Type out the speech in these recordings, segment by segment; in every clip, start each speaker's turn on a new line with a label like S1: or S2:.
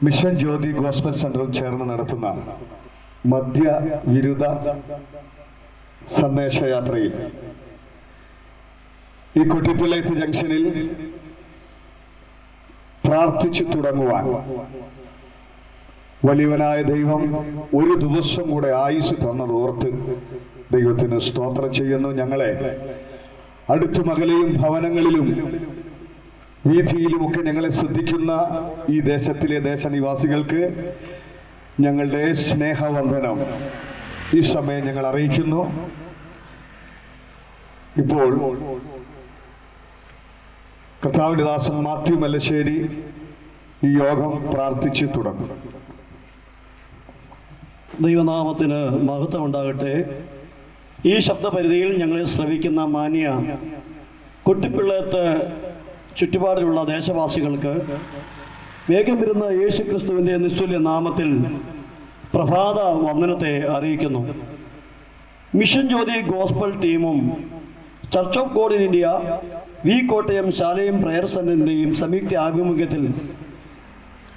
S1: Mission Jyothi gospel സെന്ററും ചേർന്ന് നടത്തുന്ന മദ്യ വിരുദ്ധ സന്ദേശയാത്രയിൽ ഈ കുട്ടിപ്പിള്ളയത്ത് ജംഗ്ഷനിൽ പ്രാർത്ഥിച്ചു തുടങ്ങുവാൻ വലിയവനായ ദൈവം ഒരു ദിവസം കൂടെ ആയുസ് തന്നത് ഓർത്ത് ദൈവത്തിന് സ്തോത്രം ചെയ്യുന്നു ഞങ്ങളെ. അടുത്തു മകലെയും ഭവനങ്ങളിലും വീതിയിലുമൊക്കെ ഞങ്ങളെ ശ്രദ്ധിക്കുന്ന ഈ ദേശത്തിലെ ദേശനിവാസികൾക്ക് ഞങ്ങളുടെ സ്നേഹവന്ദനം ഈ സമയം ഞങ്ങൾ അറിയിക്കുന്നു. ഇപ്പോൾ കർത്താവിന്റെ ദാസൻ മാത്യു മല്ലശ്ശേരി ഈ യോഗം പ്രാർത്ഥിച്ചു തുടങ്ങും.
S2: ദൈവനാമത്തിന് മഹത്വം ഉണ്ടാകട്ടെ ഈ ശബ്ദപരിധിയിൽ ഞങ്ങളെ ശ്രവിക്കുന്ന മാന്യ കുട്ടിപ്പിള്ളയത്ത് ചുറ്റുപാടിലുള്ള ദേശവാസികൾക്ക് വേഗം വരുന്ന യേശു ക്രിസ്തുവിന്റെ നിസ്തുല്യ നാമത്തിൽ പ്രഭാത വന്ദനത്തെ അറിയിക്കുന്നു. മിഷൻ ജ്യോതി ഗോസ്ബൽ ടീമും church of God in India V Kottayam ശാലയും പ്രയർ സെന്ററിന്റെയും സംയുക്ത ആഭിമുഖ്യത്തിൽ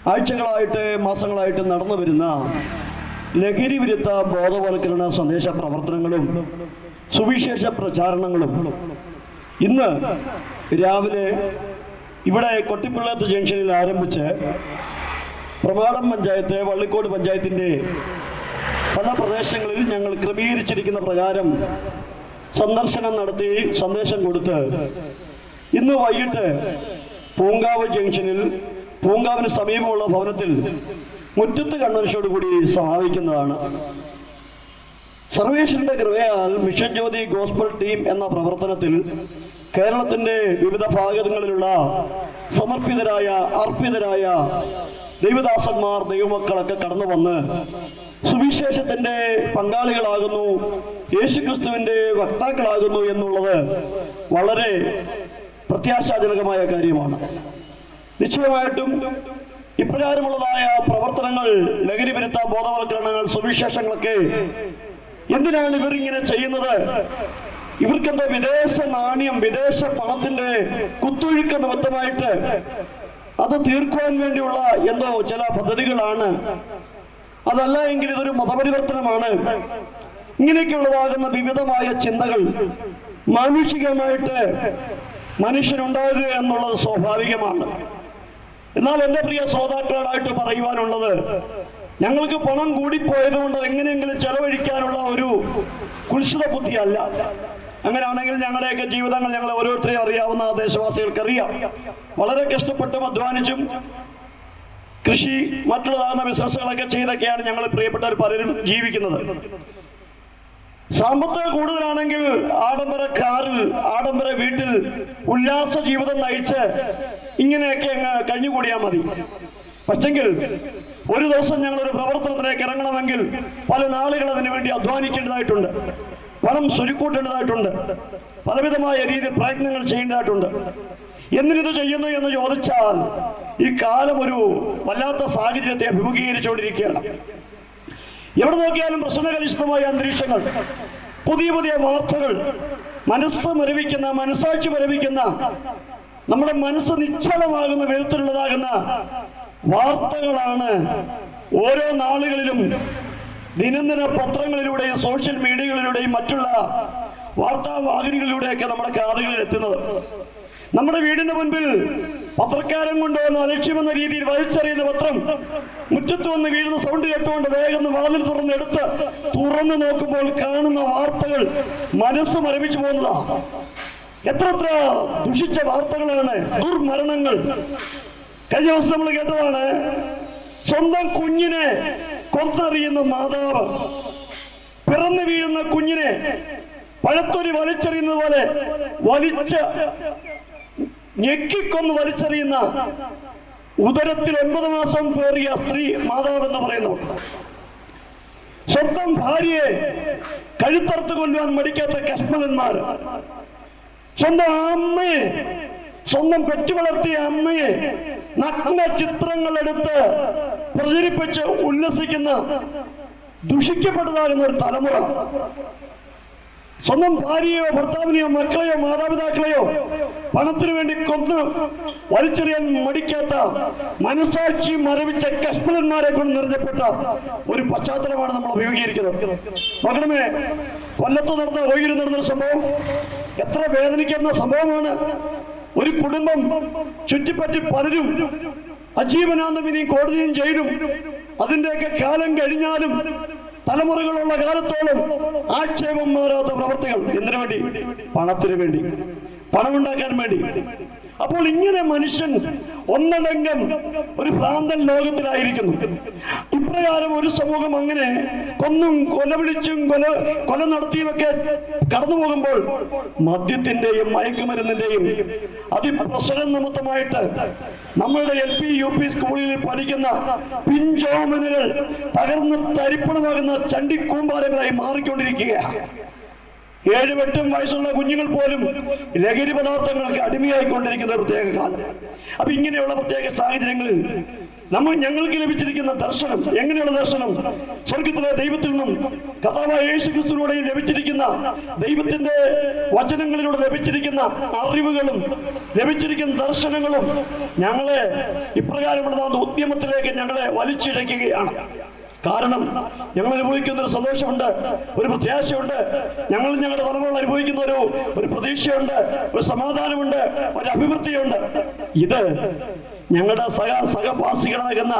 S2: ആഴ്ചകളായിട്ട് മാസങ്ങളായിട്ട് നടന്നു വരുന്ന ലഹരി വിരുദ്ധ ബോധവൽക്കരണ സന്ദേശ പ്രവർത്തനങ്ങളും സുവിശേഷ പ്രചാരണങ്ങളും ഇന്ന് രാവിലെ ഇവിടെ കൊട്ടിപ്പിള്ളത്ത് ജംഗ്ഷനിൽ ആരംഭിച്ച് പ്രഭാതം പഞ്ചായത്ത് വള്ളിക്കോട് പഞ്ചായത്തിന്റെ പല പ്രദേശങ്ങളിൽ ഞങ്ങൾ ക്രമീകരിച്ചിരിക്കുന്ന പ്രകാരം സന്ദർശനം നടത്തി സന്ദേശം കൊടുത്ത് ഇന്ന് വൈകിട്ട് പൂങ്കാവ് ജംഗ്ഷനിൽ പൂങ്കാവിന് സമീപമുള്ള ഭവനത്തിൽ മുറ്റത്ത് കൺവെൻഷനോട് കൂടി സഹായിക്കുന്നതാണ് സർവേശ്വരന്റെ കൃപയാൽ മിഷൻ ജ്യോതി ഗോസ്ബൽ ടീം എന്ന പ്രവർത്തനത്തിൽ കേരളത്തിന്റെ വിവിധ ഭാഗങ്ങളിലുള്ള സമർപ്പിതരായ അർപ്പിതരായ ദൈവദാസന്മാർ ദൈവമക്കളൊക്കെ കടന്നു വന്ന് സുവിശേഷത്തിന്റെ പങ്കാളികളാകുന്നു യേശുക്രിസ്തുവിന്റെ വക്താക്കളാകുന്നു എന്നുള്ളത് വളരെ പ്രത്യാശാജനകമായ കാര്യമാണ്. നിശ്ചയമായിട്ടും ഇപ്രകാരമുള്ളതായ പ്രവർത്തനങ്ങൾ ലഹരി വിരുദ്ധ ബോധവൽക്കരണങ്ങൾ സുവിശേഷങ്ങളൊക്കെ എന്തിനാണ് ഇവർ ഇങ്ങനെ ചെയ്യുന്നത്? ഇവർക്കെന്താ വിദേശ നാണ്യം വിദേശ പണത്തിന്റെ കുത്തൊഴുക്ക് നിമിത്തമായിട്ട് അത് തീർക്കുവാൻ വേണ്ടിയുള്ള എന്തോ ചില പദ്ധതികളാണ്. അതല്ല എങ്കിൽ ഇതൊരു മതപരിവർത്തനമാണ്. ഇങ്ങനെയൊക്കെയുള്ളതാകുന്ന വിവിധമായ ചിന്തകൾ മാനുഷികമായിട്ട് മനുഷ്യനുണ്ടാകുക എന്നുള്ളത് സ്വാഭാവികമാണ്. എന്നാൽ എന്റെ പ്രിയ ശ്രോതാക്കളായിട്ട് പറയുവാനുള്ളത് ഞങ്ങൾക്ക് പണം കൂടിപ്പോയത് കൊണ്ട് എങ്ങനെയെങ്കിലും ചെലവഴിക്കാനുള്ള ഒരു കുൽസിത ബുദ്ധിയല്ല അങ്ങനെയാണെങ്കിൽ ഞങ്ങളുടെയൊക്കെ ജീവിതങ്ങൾ ഞങ്ങൾ ഓരോരുത്തരെയും അറിയാവുന്ന ദേശവാസികൾക്ക് അറിയാം വളരെ കഷ്ടപ്പെട്ടും അധ്വാനിച്ചും കൃഷി മറ്റുള്ളതാകുന്ന ബിസിനസ്സുകളൊക്കെ ചെയ്തൊക്കെയാണ് ഞങ്ങൾ പ്രിയപ്പെട്ടവർ പലരും ജീവിക്കുന്നത്. സാമ്പത്തിക കൂടുതലാണെങ്കിൽ ആഡംബര കാറിൽ ആഡംബര വീട്ടിൽ ഉല്ലാസ ജീവിതം നയിച്ച് ഇങ്ങനെയൊക്കെ അങ്ങ് കഴിഞ്ഞുകൂടിയാൽ മതി. പക്ഷെങ്കിൽ ഒരു ദിവസം ഞങ്ങൾ ഒരു പ്രവർത്തനത്തിലേക്ക് ഇറങ്ങണമെങ്കിൽ പല നാളുകൾ അതിനു വേണ്ടി അധ്വാനിക്കേണ്ടതായിട്ടുണ്ട്. പണം സ്വരുക്കൂട്ടേണ്ടതായിട്ടുണ്ട്. പലവിധമായ രീതിയിൽ പ്രയത്നങ്ങൾ ചെയ്യേണ്ടതായിട്ടുണ്ട്. എന്തിനിത് ചെയ്യുന്നു എന്ന് ചോദിച്ചാൽ ഈ കാലം ഒരു വല്ലാത്ത സാഹചര്യത്തെ അഭിമുഖീകരിച്ചുകൊണ്ടിരിക്കുകയാണ്. എവിടെ നോക്കിയാലും പ്രശ്നകലുഷിതമായ അന്തരീക്ഷങ്ങൾ പുതിയ പുതിയ വാർത്തകൾ മനസ്സ് മരവിക്കുന്ന മനസ്സാക്ഷി മരവിക്കുന്ന നമ്മുടെ മനസ്സ് നിശ്ചലമാകുന്ന വിധത്തിലുള്ളതാകുന്ന വാർത്തകളാണ് ഓരോ നാളുകളിലും ദിനംദിന പത്രങ്ങളിലൂടെയും സോഷ്യൽ മീഡിയകളിലൂടെയും മറ്റുള്ള വാർത്താ വാഹിനികളിലൂടെയൊക്കെ നമ്മുടെ കാതുകളിൽ എത്തുന്നത്. നമ്മുടെ വീടിന്റെ മുൻപിൽ പത്രക്കാരൻ കൊണ്ടുവന്ന് അലക്ഷ്യമെന്ന രീതിയിൽ വലിച്ചെറിയുന്ന പത്രം മുറ്റത്ത് വന്ന് വീഴുന്ന സൗണ്ട് കേട്ടുകൊണ്ട് വേഗം വാതിൽ തുറന്നെടുത്ത് തുറന്നു നോക്കുമ്പോൾ കാണുന്ന വാർത്തകൾ മനസ്സ് മരവിച്ചു പോകുന്നതാ. എത്ര എത്ര ദുഷിച്ച വാർത്തകളാണ് ദുർമരണങ്ങൾ. കഴിഞ്ഞ ദിവസം നമ്മൾ കേട്ടതാണ് സ്വന്തം കുഞ്ഞിനെ കൊന്നറിയുന്ന മാതാവ് പിറന്നു വീഴുന്ന കുഞ്ഞിനെ പഴത്തൊരി വലിച്ചെറിയുന്നത് പോലെ വലിച്ച ഞെക്കിക്കൊന്ന് വലിച്ചെറിയുന്ന ഉദരത്തിൽ ഒൻപത് മാസം പേറിയ സ്ത്രീ മാതാവ് എന്ന് പറയുന്നു. സ്വന്തം ഭാര്യയെ കഴുത്തറുത്ത് കൊല്ലുവാൻ മടിക്കാത്ത കശ്മലന്മാർ സ്വന്തം അമ്മയെ സ്വന്തം പെറ്റു വളർത്തിയ അമ്മയെ നഗ്ന ചിത്രങ്ങൾ എടുത്ത് പ്രചരിപ്പിച്ച് ഉല്ലസിക്കുന്ന ദുഷിക്കപ്പെടുന്ന ഒരു തലമുറ. സ്വന്തം ഭാര്യയോ ഭർത്താവിനെയോ മക്കളെയോ മാതാപിതാക്കളെയോ പണത്തിനു വേണ്ടി കൊന്ന് വലിച്ചെറിയാൻ മടിക്കാത്ത മനസാക്ഷി മരവിച്ച കശ്മീരന്മാരെ കൊണ്ട് നിറഞ്ഞപ്പെട്ട ഒരു പശ്ചാത്തലമാണ് നമ്മൾ അഭിമുഖീകരിക്കുന്നത്. മകണമേ കൊല്ലത്ത് നടന്ന ഓയിര് നടന്നൊരു സംഭവം. എത്ര വേദനിക്കുന്ന സംഭവമാണ്. ഒരു കുടുംബം ചുറ്റിപ്പറ്റി പലരും അജീവനാന്തവിനെയും കോടതിയും ജയിലും അതിന്റെയൊക്കെ കാലം കഴിഞ്ഞാലും തലമുറകളുള്ള കാലത്തോളം ആക്ഷേപം മാറാത്ത പ്രവർത്തികൾ എന്തിനു വേണ്ടി? പണത്തിനു വേണ്ടി. പണമുണ്ടാക്കാൻ വേണ്ടി. അപ്പോൾ ഇങ്ങനെ മനുഷ്യൻ ഒന്നടങ്കം ഒരു ഭ്രാന്തൻ ലോകത്തിലായിരിക്കുന്നു. ഇപ്രകാരം ഒരു സമൂഹം അങ്ങനെ കൊന്നും കൊലവിളിച്ചും കൊല കൊല നടത്തിയുമൊക്കെ കടന്നു പോകുമ്പോൾ മദ്യത്തിന്റെയും മയക്കുമരുന്നിന്റെയും അതിപ്രസരം നിമിത്തമായിട്ട് നമ്മളുടെ എൽ പി യു പി സ്കൂളിൽ പഠിക്കുന്ന പിഞ്ചോമനുകൾ തകർന്ന് തരിപ്പണമാകുന്ന ചണ്ടിക്കൂമ്പാരങ്ങളായി മാറിക്കൊണ്ടിരിക്കുകയാണ് ഏഴും എട്ടും വയസ്സുള്ള കുഞ്ഞുങ്ങൾ പോലും ലഹരി പദാർത്ഥങ്ങൾക്ക് അടിമയായിക്കൊണ്ടിരിക്കുന്ന പ്രത്യേക കാലം. അപ്പൊ ഇങ്ങനെയുള്ള പ്രത്യേക സാഹചര്യങ്ങളിൽ നമ്മൾ ഞങ്ങൾക്ക് ലഭിച്ചിരിക്കുന്ന ദർശനം. എങ്ങനെയുള്ള ദർശനം? സ്വർഗത്തിലെ ദൈവത്തിൽ നിന്നും കഥാവായ യേശു ക്രിസ്തുവിലൂടെ ലഭിച്ചിരിക്കുന്ന ദൈവത്തിന്റെ വചനങ്ങളിലൂടെ ലഭിച്ചിരിക്കുന്ന അറിവുകളും ലഭിച്ചിരിക്കുന്ന ദർശനങ്ങളും ഞങ്ങളെ ഇപ്രകാരമുള്ള ഉദ്യമത്തിലേക്ക് ഞങ്ങളെ വലിച്ചിഴക്കുകയാണ് കാരണം ഞങ്ങൾ അനുഭവിക്കുന്ന ഒരു സന്തോഷമുണ്ട് ഒരു പ്രത്യാശയുണ്ട്. ഞങ്ങൾ ഞങ്ങളുടെ തലമുറകൾ അനുഭവിക്കുന്ന ഒരു ഒരു പ്രതീക്ഷയുണ്ട് ഒരു സമാധാനമുണ്ട് ഒരു അഭിവൃദ്ധിയുണ്ട്. ഇത് ഞങ്ങളുടെ സഹ സഹവാസികളാകുന്ന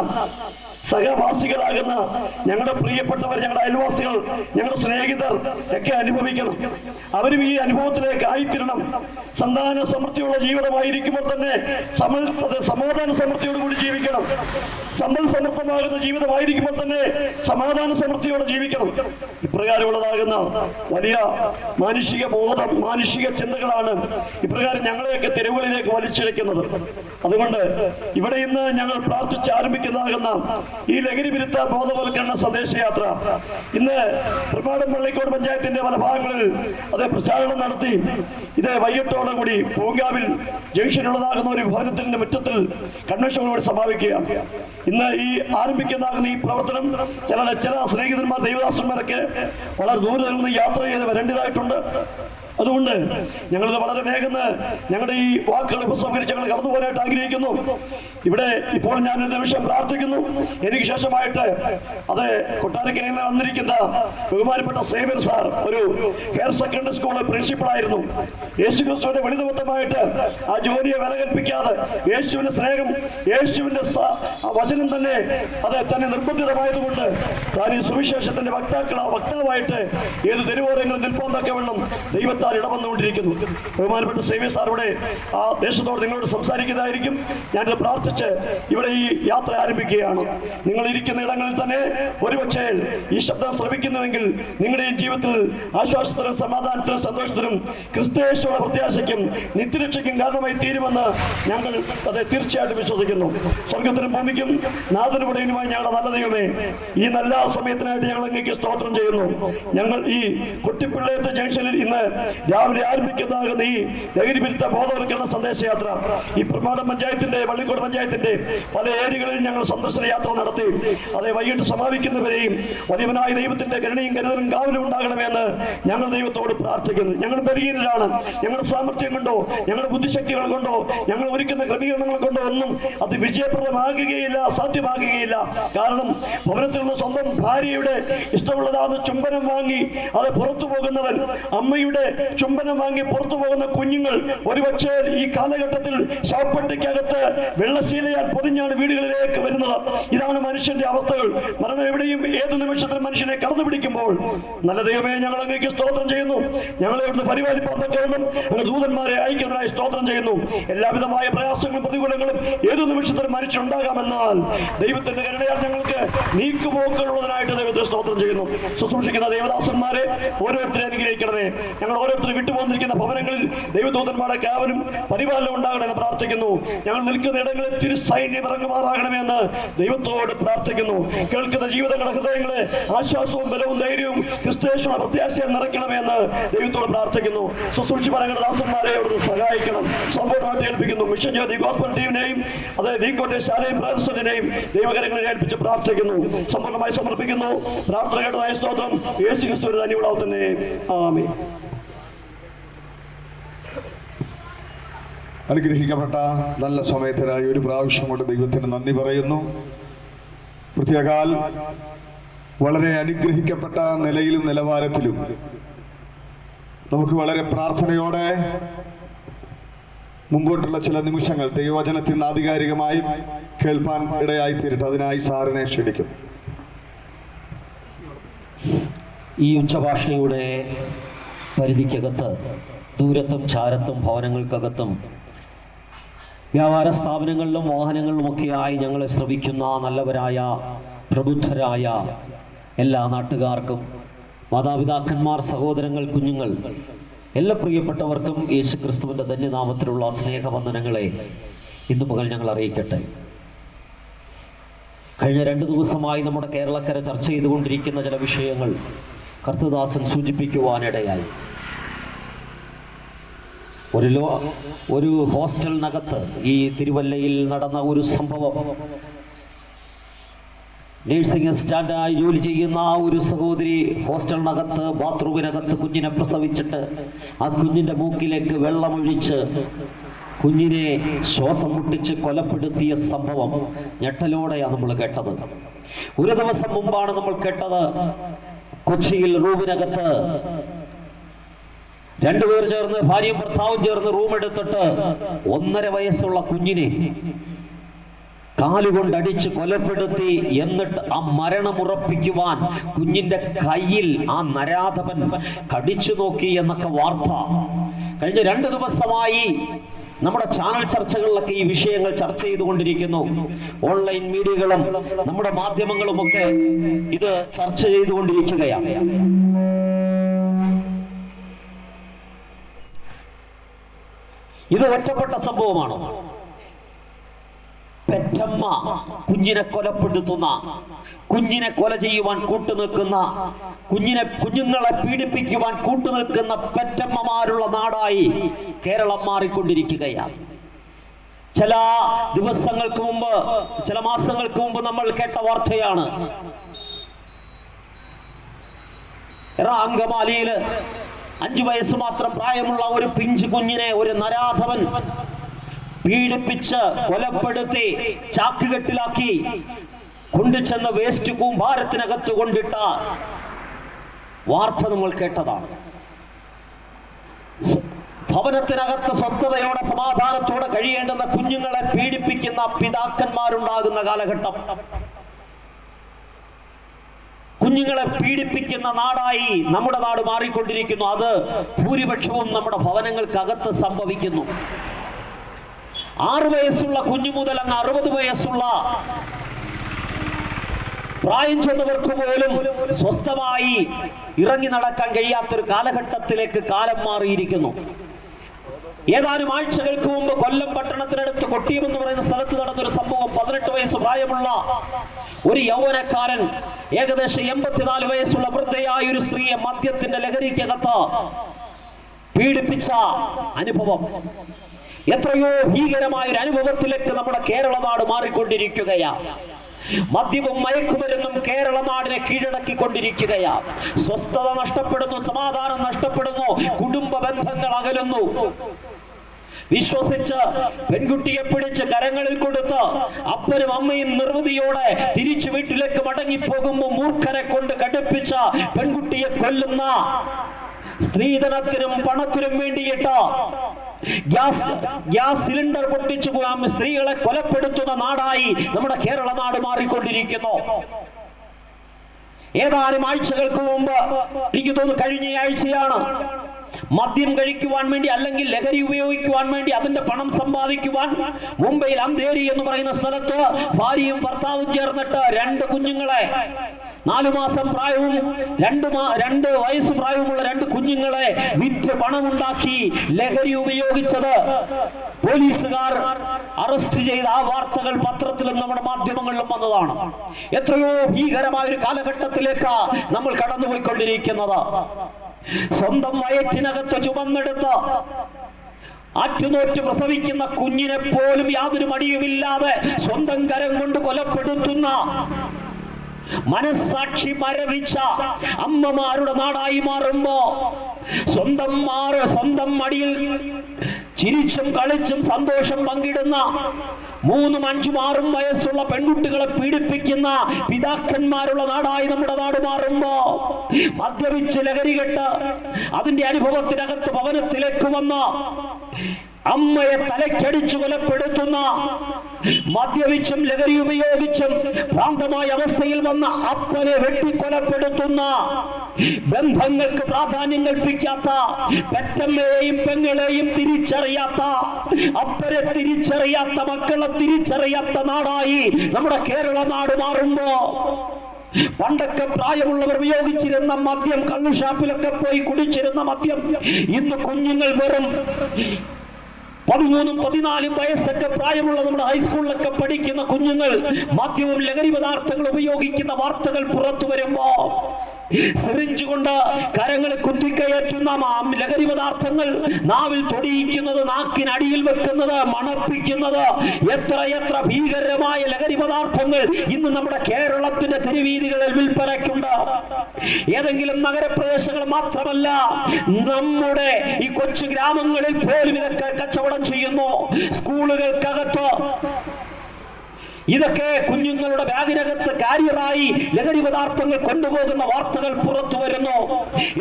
S2: സഹവാസികളാകുന്ന ഞങ്ങളുടെ പ്രിയപ്പെട്ടവർ ഞങ്ങളുടെ അയൽവാസികൾ ഞങ്ങളുടെ സ്നേഹിതർ ഒക്കെ അനുഭവിക്കണം. അവരും ഈ അനുഭവത്തിലേക്ക് ആയിത്തീരണം. സന്താന സമൃദ്ധിയുള്ള ജീവിതമായിരിക്കുമ്പോൾ തന്നെ സമൽ സമാധാന സമൃദ്ധിയോടുകൂടി ജീവിക്കണം. സമ്പൽ സമൃദ്ധമാകുന്ന ജീവിതമായിരിക്കുമ്പോൾ തന്നെ സമാധാന സമൃദ്ധിയോടെ ജീവിക്കണം. ഇപ്രകാരമുള്ളതാകുന്ന വലിയ മാനുഷിക ബോധം മാനുഷിക ചിന്തകളാണ് ഇപ്രകാരം ഞങ്ങളെയൊക്കെ തെരുവുകളിലേക്ക് വലിച്ചിഴക്കുന്നത് അതുകൊണ്ട് ഇവിടെ ഇന്ന് ഞങ്ങൾ പ്രാർത്ഥിച്ച് ആരംഭിക്കുന്നതാകുന്ന ഈ ലഹരി വിരുദ്ധ ബോധവൽക്കരണ സന്ദേശയാത്ര ഇന്ന് പ്രമാടം പള്ളിക്കോട് പഞ്ചായത്തിന്റെ പല ഭാഗങ്ങളിൽ അത് പ്രചാരണം നടത്തി. ഇത് വൈകിട്ടോടെ കൂടി പൂങ്കാവിൽ ജംഗ്ഷനുള്ളതാകുന്ന ഒരു ഭവനത്തിന്റെ മുറ്റത്തിൽ കൺവെൻഷനോട് സമാപിക്കുകയാണ്. ഇന്ന് ഈ ആരംഭിക്കുന്നതാകുന്ന ഈ പ്രവർത്തനം ചില ചില സ്നേഹിതന്മാർ ദൈവദാസന്മാരൊക്കെ വളരെ ദൂരെ നിന്ന് യാത്ര ചെയ്ത് വരേണ്ടതായിട്ടുണ്ട്. അതുകൊണ്ട് ഞങ്ങളിത് വളരെ വേഗം ഞങ്ങളുടെ ഈ വാക്കുകൾ ഉപസംഹരിച്ച് ഞങ്ങൾ കടന്നു പോകാനായിട്ട് ആഗ്രഹിക്കുന്നു. ഇവിടെ ഇപ്പോൾ ഞാൻ ഒരു നിമിഷം പ്രാർത്ഥിക്കുന്നു. എനിക്ക് ശേഷമായിട്ട് അത് കൊട്ടാരക്കരയിൽ വന്നിരിക്കുന്ന ബഹുമാനപ്പെട്ട സേവ്യർ സാർ ഒരു ഹയർ സെക്കൻഡറി സ്കൂൾ പ്രിൻസിപ്പൾ ആയിരുന്നു. യേശു ക്രിസ്തുവിന്റെ വെളിനിമിത്തമായിട്ട് ആ ജോലിയെ വില കൽപ്പിക്കാതെ യേശുവിന്റെ സ്നേഹം യേശുവിന്റെ വചനം തന്നെ അത് തന്നെ നിർബന്ധിതമായതുകൊണ്ട് താൻ ഈ സുവിശേഷത്തിന്റെ വക്താക്കൾ വക്താവായിട്ട് ഏത് തെരുവോരങ്ങളിൽ നിൽപ്പാൻ തക്കവണ്ണം ദൈവത്താൽ ഇടവന്നുകൊണ്ടിരിക്കുന്നു. ബഹുമാനപ്പെട്ട സേവ്യ സാറോടെ ആ ദേശത്തോട് നിങ്ങളോട് സംസാരിക്കുന്നതായിരിക്കും. ഞാൻ പ്രാർത്ഥിച്ച് ഇവിടെ ഈ യാത്ര ആരംഭിക്കുകയാണ്. നിങ്ങൾ ഇരിക്കുന്ന ഇടങ്ങളിൽ തന്നെ ഒരുപക്ഷേ ഈ ശബ്ദം ശ്രമിക്കുന്നുവെങ്കിൽ നിങ്ങളുടെയും ജീവിതത്തിൽ ആശ്വാസത്തിനും സമാധാനത്തിനും സന്തോഷത്തിനും ക്രിസ്തേശുള്ള പ്രത്യാശയ്ക്കും നിത്യരക്ഷയ്ക്കും കാരണമായി തീരുമെന്ന് ഞങ്ങൾ അത് തീർച്ചയായിട്ടും വിശ്വസിക്കുന്നു. സ്വർഗത്തിനും ഭൂമിക്കും നാഥനുപടയുമായി ഞങ്ങളുടെ നല്ല ദൈവമേ ഈ നല്ല സമയത്തിനായിട്ട് ഞങ്ങൾ അങ്ങേക്ക് സ്തോത്രം ചെയ്യുന്നു. ഞങ്ങൾ ഈ കുട്ടിപ്പിള്ളയത്തെ ജംഗ്ഷനിൽ ഇന്ന് രാവിലെ ആരംഭിക്കുന്നതാകുന്ന നീ ലഹരി വിരുദ്ധ ബോധവൽക്കരണ സന്ദേശയാത്ര ഈ പ്രമാണം പഞ്ചായത്തിന്റെ വള്ളിക്കോട് പഞ്ചായത്തിന്റെ പല ഏരിയകളിൽ ഞങ്ങൾ സന്ദർശന യാത്ര നടത്തി. അതേ വൈകിട്ട് സമാപിക്കുന്നവരെയും വലിയവനായ ദൈവത്തിന്റെ കരുണയും കരുതലും കാവലും ഉണ്ടാകണമെന്ന് ഞങ്ങൾ ദൈവത്തോട് പ്രാർത്ഥിക്കുന്നു. ഞങ്ങൾ ബലഹീനരാണ്. ഞങ്ങളുടെ സാമർഥ്യം കൊണ്ടോ ഞങ്ങളുടെ ബുദ്ധിശക്തികൾ കൊണ്ടോ ഞങ്ങൾ ഒരുക്കുന്ന ക്രമീകരണങ്ങൾ കൊണ്ടോ ഒന്നും അത് വിജയപ്രദമാകുകയില്ല സാധ്യമാകുകയില്ല കാരണം ഭവനത്തിൽ നിന്ന് സ്വന്തം ഭാര്യയുടെ ഇഷ്ടമുള്ളതാണ് ചുംബനം വാങ്ങി അത് പുറത്തു പോകുന്നവൻ അമ്മയുടെ ചുംബനം വാങ്ങി പുറത്തു പോകുന്ന കുഞ്ഞുങ്ങൾ ഒരുപക്ഷെ ഈ കാലഘട്ടത്തിൽ ശവപ്പെട്ടിക്കകത്ത് വെള്ളശീലയാൽ പൊതിഞ്ഞാണ് വീടുകളിലേക്ക് വരുന്നത്. ഇതാണ് മനുഷ്യന്റെ അവസ്ഥകൾ. മരണം എവിടെയും ഏത് നിമിഷത്തിൽ മനുഷ്യനെ കടന്നു പിടിക്കുമ്പോൾ നല്ല ദൈവമേ ഞങ്ങൾ അങ്ങേക്ക് സ്തോത്രം ചെയ്യുന്നു. ഞങ്ങളെ ഇവിടുന്ന് പരിപാലിപ്പാൻ തക്കവണ്ണം അങ്ങ് ദൂതന്മാരെ അയക്കുന്നതിനായി സ്തോത്രം ചെയ്യുന്നു. എല്ലാവിധമായ പ്രയാസങ്ങളും പ്രതികൂലങ്ങളും ഏത് നിമിഷത്തിൽ മനുഷ്യനുണ്ടാകാമെന്നാൽ ദൈവത്തിന്റെ കരുണയാൽ ഞങ്ങൾക്ക് നീക്കുപോക്കുള്ളതിനായിട്ട് ദൈവത്തെ സ്തോത്രം ചെയ്യുന്നു. ശുശ്രൂഷിക്കുന്ന ദേവദാസന്മാരെ ഓരോരുത്തരെ അനുഗ്രഹിക്കണമേ. ഞങ്ങൾ ഓരോരുത്തരും വിട്ടുപോന്നിരിക്കുന്ന ഭവനങ്ങളിൽ ദൈവദൂതന്മാരുടെ കാവലും പരിപാലനം ഉണ്ടാകണമെന്ന് പ്രാർത്ഥിക്കുന്നു. ഞങ്ങൾ നിൽക്കുന്ന ഇടങ്ങളിൽ തിരുസൈന്യം ഇറങ്ങുമാറാകണമെന്ന് ദൈവത്തോട് പ്രാർത്ഥിക്കുന്നു. കേൾക്കുന്ന ജീവിതങ്ങളുടെ ഹൃദയങ്ങളെ ആശ്വാസവും ബലവും ധൈര്യവും ക്രിസ്തേശ്വര പ്രത്യാശയും നിറയ്ക്കണമെന്ന് ദൈവത്തോട് പ്രാർത്ഥിക്കുന്നു. ശുശ്രൂഷി പറയുന്ന ദാസന്മാരെ അവിടുന്ന് സഹായിക്കണം. സമ്പൂർണമായിട്ട് ഏൽപ്പിക്കുന്നു. മിഷൻ ജ്യോതി ഗോസ്ബൽ ടീമിനെയും അത് വീക്കോട്ടെ ശാലയും പ്രദർശനെയും ദൈവകരങ്ങളിൽ ഏൽപ്പിച്ച് പ്രാർത്ഥിക്കുന്നു. സമ്പൂർണമായി സമർപ്പിക്കുന്നു. പ്രാർത്ഥന കേട്ടതായ സ്തോത്രം. യേശു ക്രിസ്തുവിന്റെ ഇവിടെ തന്നെ
S1: അനുഗ്രഹിക്കപ്പെട്ട നല്ല സമയത്തിനായി ഒരു പ്രാവശ്യം കൊണ്ട് ദൈവത്തിന് നന്ദി പറയുന്നു. പ്രത്യേകാൽ വളരെ അനുഗ്രഹിക്കപ്പെട്ട നിലയിലും നിലവാരത്തിലും നമുക്ക് വളരെ പ്രാർത്ഥനയോടെ മുമ്പോട്ടുള്ള ചില നിമിഷങ്ങൾ ദൈവവചനത്തിൽ നിന്ന് ആധികാരികമായി കേൾപ്പാൻ ഇടയായി തീരട്ടെ അതിനായി സാറിനെ ക്ഷണിക്കും
S3: ഈ ഉച്ചഭാഷയുടെ പരിധിക്കകത്ത് ദൂരത്തും ചാരത്തും ഭവനങ്ങൾക്കകത്തും വ്യാപാര സ്ഥാപനങ്ങളിലും വാഹനങ്ങളിലുമൊക്കെയായി ഞങ്ങളെ ശ്രവിക്കുന്ന നല്ലവരായ പ്രബുദ്ധരായ എല്ലാ നാട്ടുകാർക്കും മാതാപിതാക്കന്മാർ സഹോദരങ്ങൾ കുഞ്ഞുങ്ങൾ എല്ലാ പ്രിയപ്പെട്ടവർക്കും യേശു ക്രിസ്തുവിന്റെ ധന്യനാമത്തിലുള്ള സ്നേഹവന്ദനങ്ങളെ ഇന്ന് പകൽ ഞങ്ങൾ അറിയിക്കട്ടെ. കഴിഞ്ഞ രണ്ട് ദിവസമായി നമ്മുടെ കേരളക്കര ചർച്ച ചെയ്തുകൊണ്ടിരിക്കുന്ന ചില വിഷയങ്ങൾ കർത്തദാസൻ സൂചിപ്പിക്കുവാനിടയായി. ഒരു ലോ ഒരു ഹോസ്റ്റലിനകത്ത് ഈ തിരുവല്ലയിൽ നടന്ന ഒരു സംഭവം. നേഴ്സിംഗ് അസിസ്റ്റാന്റായി ജോലി ചെയ്യുന്ന ആ ഒരു സഹോദരി ഹോസ്റ്റലിനകത്ത് ബാത്റൂമിനകത്ത് കുഞ്ഞിനെ പ്രസവിച്ചിട്ട് ആ കുഞ്ഞിന്റെ മൂക്കിലേക്ക് വെള്ളമൊഴിച്ച് കുഞ്ഞിനെ ശ്വാസം മുട്ടിച്ച് കൊലപ്പെടുത്തിയ സംഭവം ഞെട്ടലോടെയാണ് നമ്മൾ കേട്ടത്. ഒരു ദിവസം മുമ്പാണ് നമ്മൾ കേട്ടത്. കൊച്ചിയിൽ റൂമിനകത്ത് രണ്ടുപേർ ചേർന്ന് ഭാര്യയും ഭർത്താവും ചേർന്ന് റൂം എടുത്തിട്ട് ഒന്നര വയസ്സുള്ള കുഞ്ഞിനെ കാലുകൊണ്ട് അടിച്ച് കൊലപ്പെടുത്തി എന്നിട്ട് ആ മരണം ഉറപ്പിക്കുവാൻ കുഞ്ഞിന്റെ കയ്യിൽ ആ നരാധപൻ കടിച്ചു നോക്കി എന്നൊക്കെ വാർത്ത. കഴിഞ്ഞ രണ്ട് ദിവസമായി നമ്മുടെ ചാനൽ ചർച്ചകളിലൊക്കെ ഈ വിഷയങ്ങൾ ചർച്ച ചെയ്തുകൊണ്ടിരിക്കുന്നു. ഓൺലൈൻ മീഡിയകളും നമ്മുടെ മാധ്യമങ്ങളും ഒക്കെ ഇത് ചർച്ച ചെയ്തുകൊണ്ടിരിക്കുകയാണ്. ഇത് ഒറ്റപ്പെട്ട സംഭവമാണ്? പെറ്റമ്മ കുഞ്ഞിനെ കൊലപ്പെടുത്തുന്ന കുഞ്ഞിനെ കൊല ചെയ്യുവാൻ കൂട്ടുനിൽക്കുന്ന കുഞ്ഞിനെ കുഞ്ഞുങ്ങളെ പീഡിപ്പിക്കുവാൻ കൂട്ടുനിൽക്കുന്ന പെറ്റമ്മമാരുള്ള നാടായി കേരളം മാറിക്കൊണ്ടിരിക്കുകയാണ്. ചില ദിവസങ്ങൾക്ക് മുമ്പ് ചില മാസങ്ങൾക്ക് മുമ്പ് നമ്മൾ കേട്ട വാർത്തയാണ്. അങ്കമാലിയിൽ അഞ്ചു വയസ്സ് മാത്രം പ്രായമുള്ള ഒരു പിഞ്ചു കുഞ്ഞിനെ ഒരു നരാധവൻ പീഡിപ്പിച്ച് കൊലപ്പെടുത്തി ചാക്കുകെട്ടിലാക്കി കൊണ്ടുചെന്ന വേസ്റ്റ് കൂമ്പാരത്തിനകത്ത് കൊണ്ടിട്ട വാർത്ത നമ്മൾ കേട്ടതാണ്. ഭവനത്തിനകത്ത് സ്വസ്ഥതയോടെ സമാധാനത്തോടെ കഴിയേണ്ടുന്ന കുഞ്ഞുങ്ങളെ പീഡിപ്പിക്കുന്ന പിതാക്കന്മാരുണ്ടാകുന്ന കാലഘട്ടം. കുഞ്ഞുങ്ങളെ പീഡിപ്പിക്കുന്ന നാടായി നമ്മുടെ നാട് മാറിക്കൊണ്ടിരിക്കുന്നു. അത് ഭൂരിപക്ഷവും നമ്മുടെ ഭവനങ്ങൾക്കകത്ത് സംഭവിക്കുന്നു. ആറു വയസ്സുള്ള കുഞ്ഞു മുതൽ അങ്ങ് അറുപത് വയസ്സുള്ള പ്രായം ചെന്നവർക്ക് പോലും സ്വസ്ഥമായി ഇറങ്ങി നടക്കാൻ കഴിയാത്തൊരു കാലഘട്ടത്തിലേക്ക് കാലം മാറിയിരിക്കുന്നു. ഏതാനും ആഴ്ചകൾക്ക് മുമ്പ് കൊല്ലം പട്ടണത്തിനടുത്ത് കൊട്ടിയം എന്ന് പറയുന്ന സ്ഥലത്ത് നടന്നൊരു സംഭവം പതിനെട്ട് വയസ്സ് പ്രായമുള്ള ഒരു യൗവനക്കാരൻ ഏകദേശം എൺപത്തിനാല് വയസ്സുള്ള വൃദ്ധയായ ഒരു സ്ത്രീയെ മദ്യത്തിന്റെ ലഹരിക്കകത്ത് പീഡിപ്പിച്ച അനുഭവം. എത്രയോ ഭീകരമായ ഒരു അനുഭവത്തിലേക്ക് നമ്മുടെ കേരള നാട് മാറിക്കൊണ്ടിരിക്കുകയാ. മദ്യവും മയക്കുമരുന്നും കേരള നാടിനെ കീഴടക്കിക്കൊണ്ടിരിക്കുകയാ. സ്വസ്ഥത നഷ്ടപ്പെടുന്നു സമാധാനം നഷ്ടപ്പെടുന്നു കുടുംബ ബന്ധങ്ങൾ അകലുന്നു. വിശ്വസിച്ച് പെൺകുട്ടിയെ പിടിച്ച് കരങ്ങളിൽ കൊടുത്ത് അപ്പനും അമ്മയും നിർവൃതിയോടെ തിരിച്ചു വീട്ടിലേക്ക് മടങ്ങി പോകുമ്പോൾ മൂർഖനെ കൊണ്ട് കടുപ്പിച്ച പെൺകുട്ടിയെ കൊല്ലുന്ന സ്ത്രീധനത്തിനും പണത്തിനും വേണ്ടിയിട്ട് ഗ്യാസ് ഗ്യാസ് സിലിണ്ടർ പൊട്ടിച്ചു സ്ത്രീകളെ കൊലപ്പെടുത്തുന്ന നാടായി നമ്മുടെ കേരള നാട് മാറിക്കൊണ്ടിരിക്കുന്നു. ഏതാനും ആഴ്ചകൾക്ക് മുമ്പ് എനിക്ക് തോന്നുന്നു കഴിഞ്ഞ ആഴ്ചയാണ് മദ്യം കഴിക്കുവാൻ വേണ്ടി അല്ലെങ്കിൽ ലഹരി ഉപയോഗിക്കുവാൻ വേണ്ടി അതിന്റെ പണം സമ്പാദിക്കുവാൻ മുംബൈയിൽ അന്തേരി എന്ന് പറയുന്ന സ്ഥലത്ത് ഭാര്യയും ഭർത്താവും ചേർന്നിട്ട് രണ്ട് കുഞ്ഞുങ്ങളെ നാലു മാസം പ്രായവും രണ്ട് രണ്ട് വയസ്സ് പ്രായവുമുള്ള രണ്ട് കുഞ്ഞുങ്ങളെ വിറ്റ് പണമുണ്ടാക്കി ലഹരി ഉപയോഗിച്ചത് പോലീസുകാർ അറസ്റ്റ് ചെയ്ത ആ വാർത്തകൾ പത്രത്തിലും നമ്മുടെ മാധ്യമങ്ങളിലും വന്നതാണ്. എത്രയോ ഭീകരമായ ഒരു കാലഘട്ടത്തിലേക്ക് നമ്മൾ കടന്നുപോയിക്കൊണ്ടിരിക്കുന്നത്. സ്വന്തം വയറ്റിനകത്ത് ചുമന്നെടുത്ത് ആറ്റുനോറ്റ് പ്രസവിക്കുന്ന കുഞ്ഞിനെ പോലും യാതൊരു മടിയുമില്ലാതെ സ്വന്തം കരം കൊണ്ട് കൊലപ്പെടുത്തുന്ന മനസ്സാക്ഷി മരവിച്ച അമ്മമാരുടെ നാടായി മാറുമ്പോ സ്വന്തം മാറ് സ്വന്തം മടിയിൽ ചിരിച്ചും കളിച്ചും സന്തോഷം പങ്കിടുന്ന മൂന്നും അഞ്ചും ആറും വയസ്സുള്ള പെൺകുട്ടികളെ പീഡിപ്പിക്കുന്ന പിതാക്കന്മാരുള്ള നാടായി നമ്മുടെ നാട് മാറുമ്പോ മദ്യപിച്ച് ലഹരി കെട്ട് അതിന്റെ അനുഭവത്തിനകത്ത് ഭവനത്തിലേക്ക് വന്ന അമ്മയെ തലക്കടിച്ചു കൊലപ്പെടുത്തുന്ന മദ്യപിച്ചും ലഹരി ഉപയോഗിച്ചും ഭ്രാന്തമായ അവസ്ഥയിൽ വന്ന അപ്പനെ വെട്ടിക്കൊലപ്പെടുത്തുന്ന ബന്ധങ്ങൾക്ക് പ്രാധാന്യം കൽപ്പിക്കാത്ത പെറ്റമ്മയെയും പെങ്ങളെയും തിരിച്ചറിയാത്ത അപ്പനെ തിരിച്ചറിയാത്ത മക്കളെ തിരിച്ചറിയാത്ത നാടായി നമ്മുടെ കേരള നാട് മാറുമ്പോ പണ്ടൊക്കെ പ്രായമുള്ളവർ ഉപയോഗിച്ചിരുന്ന മദ്യം കള്ളുഷാപ്പിലൊക്കെ പോയി കുടിച്ചിരുന്ന മദ്യം ഇന്ന് കുഞ്ഞുങ്ങൾ വെറും പതിമൂന്നും പതിനാലും വയസ്സൊക്കെ പ്രായമുള്ള നമ്മുടെ ഹൈസ്കൂളിലൊക്കെ പഠിക്കുന്ന കുഞ്ഞുങ്ങൾ മാധ്യമം ലഹരി പദാർത്ഥങ്ങൾ ഉപയോഗിക്കുന്ന വാർത്തകൾ പുറത്തു വരുമ്പോ സിറിഞ്ച് കൊണ്ട് കരങ്ങളെ കുത്തിക്കയറ്റുന്ന ലഹരി പദാർത്ഥങ്ങൾ നാവിൽ തൊടിയിക്കുന്നത് നാക്കിനടിയിൽ വെക്കുന്നത് മണപ്പിക്കുന്നത് എത്ര എത്ര ഭീകരമായ ലഹരി പദാർത്ഥങ്ങൾ ഇന്ന് നമ്മുടെ കേരളത്തിന്റെ തെരുവീതികളിൽ വിൽപ്പനയ്ക്കുണ്ട്. ഏതെങ്കിലും നഗരപ്രദേശങ്ങൾ മാത്രമല്ല നമ്മുടെ ഈ കൊച്ചു ഗ്രാമങ്ങളിൽ പോലും ഇതൊക്കെ കച്ചവടം ചെയ്യുന്നു. സ്കൂളുകൾക്കകത്ത് ഇതൊക്കെ കുഞ്ഞുങ്ങളുടെ ബാഗിനകത്ത് കാരിയറായി ലഹരി പദാർത്ഥങ്ങൾ കൊണ്ടുപോകുന്ന വാർത്തകൾ പുറത്തു വരുന്നു.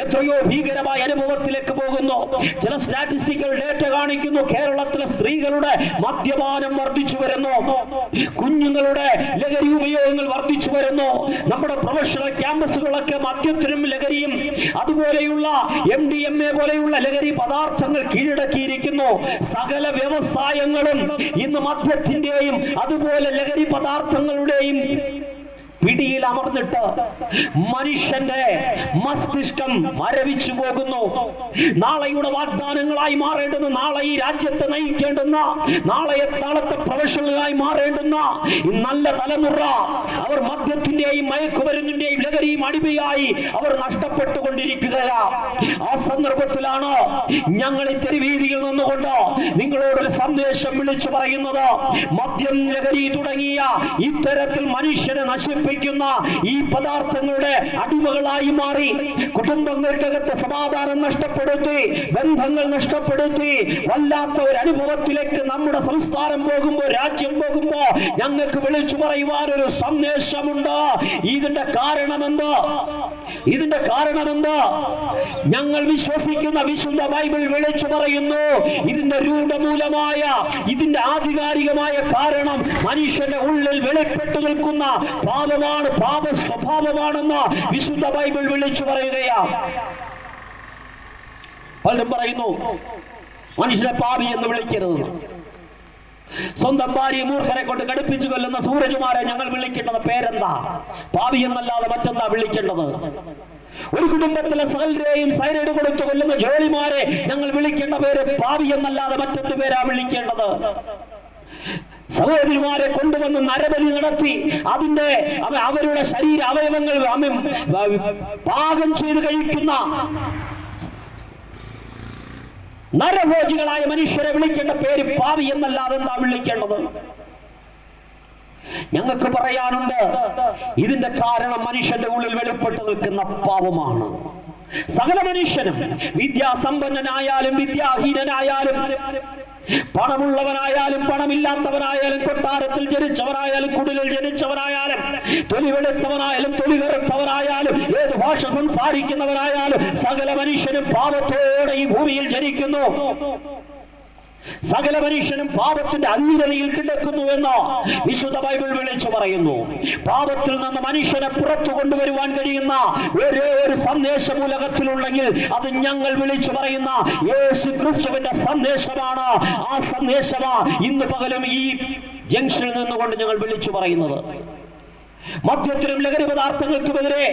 S3: എത്രയോ ഭീകരമായ അനുഭവത്തിലേക്ക് പോകുന്നു. ചില സ്റ്റാറ്റിസ്റ്റിക്കൽ ഡേറ്റ കാണിക്കുന്നു. കേരളത്തിലെ സ്ത്രീകളുടെ മദ്യപാനം വർദ്ധിച്ചു വരുന്നു. കുഞ്ഞുങ്ങളുടെ ലഹരി ഉപയോഗങ്ങൾ വർദ്ധിച്ചു വരുന്നു. നമ്മുടെ പ്രൊഫഷണൽ ക്യാമ്പസുകളൊക്കെ മദ്യത്തിനും ലഹരിയും അതുപോലെയുള്ള എം ഡി എം എ പോലെയുള്ള ലഹരി പദാർത്ഥങ്ങൾ കീഴടക്കിയിരിക്കുന്നു. സകല വ്യവസായങ്ങളും ഇന്ന് മദ്യത്തിന്റെയും അതുപോലെ ലഹരി പദാർത്ഥങ്ങളുടെയും പിടിയിൽ അമർന്നിട്ട് മനുഷ്യന്റെ മസ്തിഷ്കം മരവിച്ചു പോകുന്നു. നാളെയുടെ വാഗ്ദാനങ്ങളായി മാറേണ്ടുന്ന നാളെ ഈ രാജ്യത്തെ നയിക്കേണ്ടുന്ന നാളെ താളത്തെ പ്രൊഫഷണലായി മാറേണ്ടുന്ന നല്ല തലമുറ അവർ മദ്യത്തിന്റെയും മയക്കുമരുന്നിന്റെയും ലഹരിയും അടിമയായി അവർ നഷ്ടപ്പെട്ടുകൊണ്ടിരിക്കുകയാണ്. ആ സന്ദർഭത്തിലാണ് ഞങ്ങൾ ഈ തെരുവീതിയിൽ നിന്നുകൊണ്ട് നിങ്ങളോടൊരു സന്ദേശം വിളിച്ചു പറയുന്നത്. മദ്യം ലഹരി തുടങ്ങിയ ഇത്തരത്തിൽ മനുഷ്യനെ നശിപ്പിക്കുന്ന ഈ പദാർത്ഥങ്ങളുടെ അടിമകളായി മാറി. കുടുംബങ്ങൾക്കകത്ത് സമാധാനം നഷ്ടപ്പെടുത്തി ബന്ധങ്ങൾ നഷ്ടപ്പെടുത്തി വല്ലാത്ത ഒരു അനുഭവത്തിലേക്ക് നമ്മുടെ സംസ്ഥാനം പോകുമ്പോൾ രാജ്യം പോകുമ്പോൾ ഞങ്ങൾക്ക് വിളിച്ചു പറയുവാൻ ഒരു സന്ദേശമുണ്ട്. ഇതിന്റെ കാരണമെന്തോ? ഇതിന്റെ കാരണമെന്തോ? ഞങ്ങൾ വിശ്വസിക്കുന്ന വിശുദ്ധ ബൈബിൾ വിളിച്ചു പറയുന്നു. ഇതിന്റെ രൂഢമൂലമായ ഇതിന്റെ ആധികാരികമായ കാരണം മനുഷ്യന്റെ ഉള്ളിൽ വെളിപ്പെട്ടു നിൽക്കുന്ന പാപമാണ് പാപ സ്വഭാവമാണെന്ന് വിശുദ്ധ ബൈബിൾ വിളിച്ചു പറയുകയാ പലരും പറയുന്നു മനുഷ്യനെ പാപി എന്ന് വിളിക്കരുത്. സ്വന്തം ഭാര്യ മൂർഖരെ കൊണ്ട് കടുപ്പിച്ചു കൊല്ലുന്ന സൂരജുമാരെ ഞങ്ങൾ വിളിക്കേണ്ടത് പേരെന്താ? പാവി എന്നല്ലാതെ മറ്റെന്താ വിളിക്കേണ്ടത്? ഒരു കുടുംബത്തിലെ സഹലരെയും സൈനൈഡ് കൊടുത്തു കൊല്ലുന്ന ജോലിമാരെ ഞങ്ങൾ വിളിക്കേണ്ട പേര് പാവി എന്നല്ലാതെ മറ്റൊരു പേരാ വിളിക്കേണ്ടത്? സഹോദരിമാരെ കൊണ്ടുവന്ന് നരബലി നടത്തി. അതിന്റെ അവരുടെ ശരീര അവയവങ്ങൾ പാകം ചെയ്ത് കഴിക്കുന്ന നരഭോജികളായ മനുഷ്യരെ വിളിക്കേണ്ട പേര് പാവി എന്നല്ലാതെ എന്താ വിളിക്കേണ്ടത്? ഞങ്ങൾക്ക് പറയാനുണ്ട് ഇതിന്റെ കാരണം മനുഷ്യന്റെ ഉള്ളിൽ വെളിപ്പെട്ട് നിൽക്കുന്ന പാവമാണ്. സകല മനുഷ്യനും വിദ്യാസമ്പന്നനായാലും വിദ്യാഹീനനായാലും പണമുള്ളവനായാലും പണമില്ലാത്തവനായാലും കൊട്ടാരത്തിൽ ജനിച്ചവനായാലും കുടിലിൽ ജനിച്ചവനായാലും തൊലി വെളുത്തവനായാലും തൊലി കറുത്തവനായാലും ഏത് ഭാഷ സംസാരിക്കുന്നവനായാലും സകല മനുഷ്യനും പാപത്തോടെ ഈ ഭൂമിയിൽ ജനിക്കുന്നു. സകല മനുഷ്യനും പാപത്തിന്റെ കിടക്കുന്നു എന്ന് വിശുദ്ധ ബൈബിൾ വിളിച്ചു പറയുന്നു. പാപത്തിൽ നിന്ന് മനുഷ്യനെ പുറത്തു കൊണ്ടുവരുവാൻ കഴിയുന്ന ഒരേ ഒരു സന്ദേശം ഉലകത്തിലുണ്ടെങ്കിൽ അത് ഞങ്ങൾ വിളിച്ചു പറയുന്ന യേശു ക്രിസ്തുവിന്റെ സന്ദേശമാണ്. ആ സന്ദേശമാ ഇന്ന് പകലും ഈ ജംഗ്ഷനിൽ നിന്നുകൊണ്ട് ഞങ്ങൾ വിളിച്ചു പറയുന്നത്. മദ്യത്തിനും ലഹരി പദാർത്ഥങ്ങൾക്കുമെതിരെ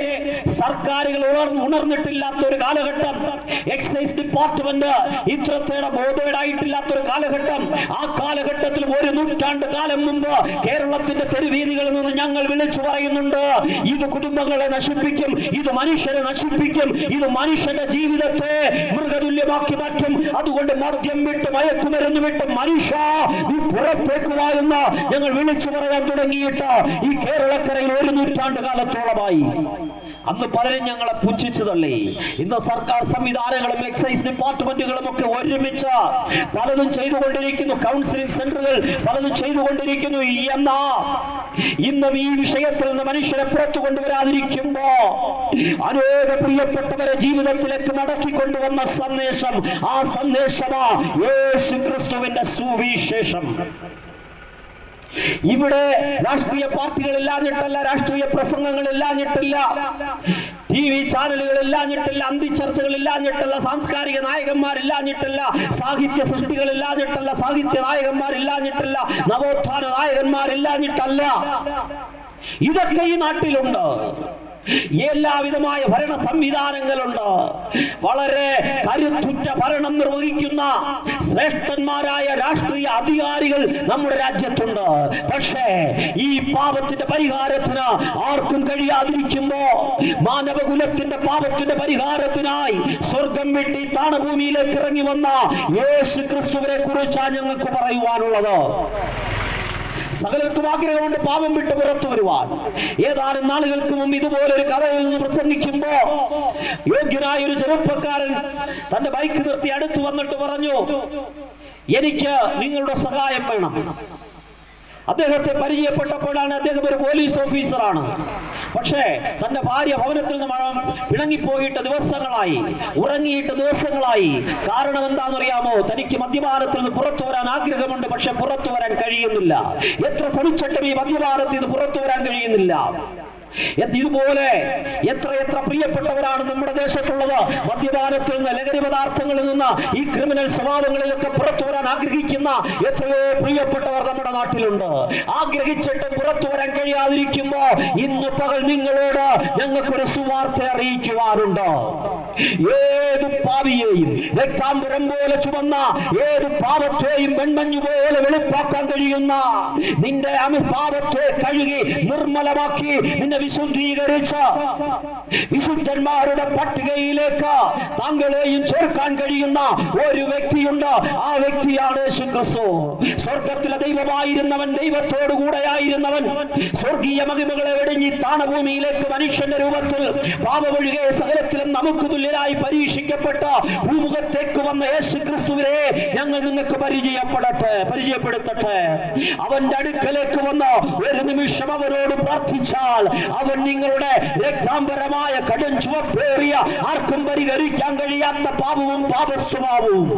S3: സർക്കാരുകൾ ഉണർന്ന് ഉണർന്നിട്ടില്ലാത്ത ഒരു കാലഘട്ടം. എക്സൈസ് ഡിപ്പാർട്ട്മെന്റ് ഇത്രത്തേടെ ബോധേഡായിട്ടില്ലാത്ത ഒരു കാലഘട്ടം. ആ കാലഘട്ടത്തിൽ ഒരു നൂറ്റാണ്ട് കാലം മുമ്പ് കേരളത്തിന്റെ തെരുവീതികളിൽ നിന്ന് ഞങ്ങൾ വിളിച്ചു പറയുന്നുണ്ട്. ഇത് കുടുംബങ്ങളെ നശിപ്പിക്കും ഇത് മനുഷ്യരെ നശിപ്പിക്കും ഇത് മനുഷ്യന്റെ ജീവിതത്തെ മൃഗതുല്യമാക്കി മാറ്റും. അതുകൊണ്ട് മദ്യം വിട്ട് മയക്കുമരുന്ന് വിട്ട് മനുഷ്യ നീ പുറത്തേക്ക് വായുന്ന ഞങ്ങൾ വിളിച്ചു പറയാൻ തുടങ്ങിയിട്ട് ഈ കേരളക്കര പരമ്പരയിൽ ഒരു നൂറ്റാണ്ട് കാലത്തോളമായി. അന്ന് പലരും ഞങ്ങളെ പുച്ഛിച്ചു തള്ളി. ഇന്ന് സർക്കാർ സംവിധാനങ്ങളും എക്സൈസ് ഡിപ്പാർട്ട്മെന്റുകളും ഒക്കെ ഒരുമിച്ച് പലതും ചെയ്തുകൊണ്ടിരിക്കുന്നു. കൗൺസിലിംഗ് സെന്ററുകൾ പലതും ചെയ്തുകൊണ്ടിരിക്കുന്നു. എന്നാ? ഇന്നും ഈ വിഷയത്തിൽ നിന്ന് മനുഷ്യരെ പുറത്തു കൊണ്ടുവരാതിരിക്കുമ്പോ അനേക പ്രിയപ്പെട്ടവരെ ജീവിതത്തിലേക്ക് മടക്കി കൊണ്ടുവന്ന സന്ദേശം ആ സന്ദേശമാ യേശു ക്രിസ്തുവിന്റെ സുവിശേഷം. ഇവിടെ രാഷ്ട്രീയ പാർട്ടികൾ ഇല്ലാഞ്ഞിട്ടല്ല രാഷ്ട്രീയ പ്രസംഗങ്ങൾ ഇല്ലാഞ്ഞിട്ടില്ല ടി വി ചാനലുകൾ ഇല്ലാഞ്ഞിട്ടില്ല അന്തിച്ചർച്ചകൾ ഇല്ലാഞ്ഞിട്ടല്ല സാംസ്കാരിക നായകന്മാർ ഇല്ലാഞ്ഞിട്ടില്ല സാഹിത്യ സൃഷ്ടികൾ ഇല്ലാഞ്ഞിട്ടല്ല സാഹിത്യ നായകന്മാർ ഇല്ലാഞ്ഞിട്ടില്ല നവോത്ഥാന നായകന്മാർ ഇല്ലാഞ്ഞിട്ടല്ല. ഇതൊക്കെ ഈ നാട്ടിലുണ്ട്. എല്ലാവിധമായ ഭരണ സംവിധാനങ്ങളുണ്ട്. വളരെ കരുത്തുറ്റ ഭരണം നിർവഹിക്കുന്ന ശ്രേഷ്ഠന്മാരായ രാഷ്ട്രീയ അധികാരികൾ നമ്മുടെ രാജ്യത്തുണ്ട്. പക്ഷേ ഈ പാപത്തിന്റെ പരിഹാരത്തിന് ആർക്കും കഴിയാതിരിക്കുമ്പോ മാനവകുലത്തിന്റെ പാപത്തിന്റെ പരിഹാരത്തിനായി സ്വർഗം വെട്ടി താണഭൂമിയിലേക്ക് ഇറങ്ങി വന്ന യേശു ക്രിസ്തുവിനെ കുറിച്ചാണ് ഞങ്ങൾക്ക് പറയുവാനുള്ളത്. സകലർക്കും ആഗ്രഹമുണ്ട് പാപം വിട്ട് പുറത്തു വരുവാൻ. ഏതാനും നാളുകൾക്ക് മുമ്പ് ഇതുപോലെ ഒരു കഥയിൽ നിന്ന് പ്രസംഗിക്കുമ്പോ യോഗ്യനായ ഒരു ചെറുപ്പക്കാരൻ തന്റെ ബൈക്ക് നിർത്തി അടുത്തു വന്നിട്ട് പറഞ്ഞു എനിക്ക് നിങ്ങളുടെ സഹായം വേണം. അദ്ദേഹത്തെ പരിചയപ്പെട്ടപ്പോഴാണ് അദ്ദേഹം ഒരു പോലീസ് ഓഫീസറാണ്. പക്ഷേ തന്റെ ഭാര്യ ഭവനത്തിൽ നിന്ന് മഴ പിണങ്ങിപ്പോയിട്ട് ദിവസങ്ങളായി ഉറങ്ങിയിട്ട് ദിവസങ്ങളായി. കാരണം എന്താണെന്നറിയാമോ? തനിക്ക് മദ്യപാനത്തിൽ നിന്ന് പുറത്തു വരാൻ ആഗ്രഹമുണ്ട് പക്ഷെ പുറത്തു വരാൻ കഴിയുന്നില്ല. എത്ര ശ്രമിച്ചിട്ടും ഈ മദ്യപാനത്തിൽ നിന്ന് പുറത്തു വരാൻ കഴിയുന്നില്ല. ഇതുപോലെ എത്ര എത്ര പ്രിയപ്പെട്ടവരാണ് നമ്മുടെ ദേശത്തുള്ളത്. മദ്യപാനത്തിൽ നിന്ന് ലഹരി പദാർത്ഥങ്ങളിൽ നിന്ന് ഈ ക്രിമിനൽ സ്വഭാവങ്ങളിലൊക്കെ പുറത്തു വരാൻ ആഗ്രഹിക്കുന്ന എത്രയോ പ്രിയപ്പെട്ടവർ നമ്മുടെ നാട്ടിലുണ്ട്. ആഗ്രഹിച്ചിട്ട് പുറത്തു വരാൻ കഴിയാതിരിക്കുമ്പോ ഇന്ന് പകൽ നിങ്ങളോട് ഞങ്ങൾക്കൊരു സുവാർത്ത അറിയിക്കുവാനുണ്ട്. ഏത് പാവിയെയും രക്താംബരം പോലെ ചുവന്ന ഏത് പാപത്തെയും വെണ്ണഞ്ഞു പോലെ വെളുപ്പാക്കാൻ കഴിയുന്ന നിന്റെ അമി പാപത്തെ കഴുകി നിർമ്മലമാക്കി നിന്നെ വിശുദ്ധീകരിച്ച വിശുദ്ധന്മാരുടെ പട്ടികയിലേക്ക് താങ്കളെയും ചേർക്കാൻ കഴിയുന്ന ഒരു വ്യക്തിയുണ്ട്. ആ വ്യക്തിയാണ് ശുക്രസു ക്രിസ്തു സ്വർഗത്തിലെ ദൈവമായിരുന്നവൻ ദൈവത്തോടു കൂടെയായിരുന്നവൻ സ്വർഗീയ മഹിമകളെ വെടിഞ്ഞി താണഭൂമിയിലേക്ക് മനുഷ്യന്റെ രൂപത്തിൽ പാപമൊഴികെ സകലത്തിലും നമുക്ക് തുല്യരായി പരീക്ഷിക്കപ്പെട്ട ഭൂമുഖത്തേക്ക് വന്ന യേശു ക്രിസ്തുവിനെ ഞങ്ങൾ നിങ്ങൾക്ക് പരിചയപ്പെടട്ടെ പരിചയപ്പെടുത്തട്ടെ. അവന്റെ അടുക്കലേക്ക് വന്ന ഒരു നിമിഷം അവരോട് പ്രാർത്ഥിച്ചാൽ അവൻ നിങ്ങളുടെ രക്താംബരമായ കടും ചുവപ്പേറിയ ആർക്കും പരിഹരിക്കാൻ കഴിയാത്ത പാപവും പാപസ്വഭാവവും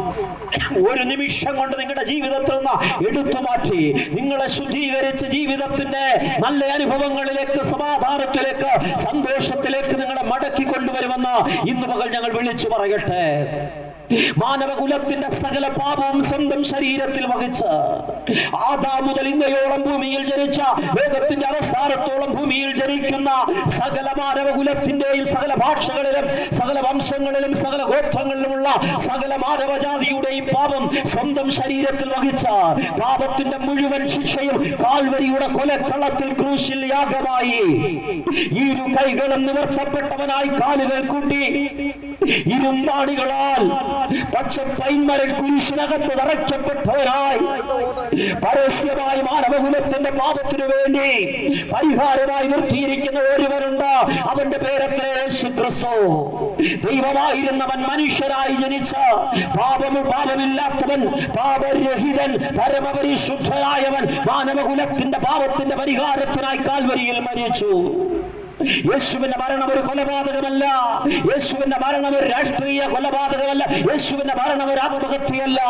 S3: ഒരു നിമിഷം കൊണ്ട് നിങ്ങളുടെ ജീവിതത്തിൽ നിന്ന് എടുത്തു മാറ്റി നിങ്ങളെ ശുദ്ധീകരിച്ച് ജീവിതത്തിന്റെ നല്ല അനുഭവങ്ങളിലേക്ക് സമാധാനത്തിലേക്ക് സന്തോഷത്തിലേക്ക് നിങ്ങളെ മടക്കി കൊണ്ടുവരുമെന്ന് ഇന്ന് മകൾ ഞങ്ങൾ വിളിച്ചു പറയട്ടെ. മാനവകുലത്തിന്റെ സകല പാപവും സ്വന്തം ശരീരത്തിൽ വഹിച്ച് ആദാ മുതൽ ഇന്നയോളം ഭൂമിയിൽ ജനിച്ച ലോകത്തിന്റെ അവസാനത്തോളം ഭൂമിയിൽ ജനിക്കുന്ന സകല മാനവകുലത്തിന്റെയും സകല ഭാഷകളിലും സകല വംശങ്ങളിലും സകല ഗോത്രങ്ങളിലുമുള്ള സകല മാനവജാതിയുടെയും പാപം സ്വന്തം ശരീരത്തിൽ വഹിച്ച പാപത്തിന്റെ മുഴുവൻ ശിക്ഷയും കാൽവരിയുടെ കൊലക്കളത്തിൽ ക്രൂശിൽ യാഗമായി. ഇരു കൈകളും നിവർത്തപ്പെട്ടവനായി കാലുകൾ കൂട്ടി. ഇരുമ്പാണികളാൽ പച്ച പൈന്മരൻ കുരിശിനകത്ത് നിറയ്ക്കപ്പെട്ടവനായി പരസ്യമായി മാനവകുലത്തിന്റെ പാപത്തിനു വേണ്ടി പരിഹാരമായി നിർത്തിയിരിക്കുന്ന ഒരുവനുണ്ട്. അവന്റെ പേരത്ര? ക്രിസ്തു ദൈവമായിരുന്നവൻ മനുഷ്യരായി ജനിച്ച പാപമു പാപമില്ലാത്തവൻ പാപരഹിതൻ പരമപരിശുദ്ധനായവൻ മാനവകുലത്തിന്റെ പാപത്തിന്റെ പരിഹാരത്തിനായി കാൽവരിയിൽ മരിച്ചു. യേശുവിന്റെ മരണം ഒരു കൊലപാതകമല്ല. യേശുവിന്റെ മരണം ഒരു രാഷ്ട്രീയ കൊലപാതകമല്ല. യേശുവിന്റെ മരണം ഒരു ആത്മഹത്യയല്ല.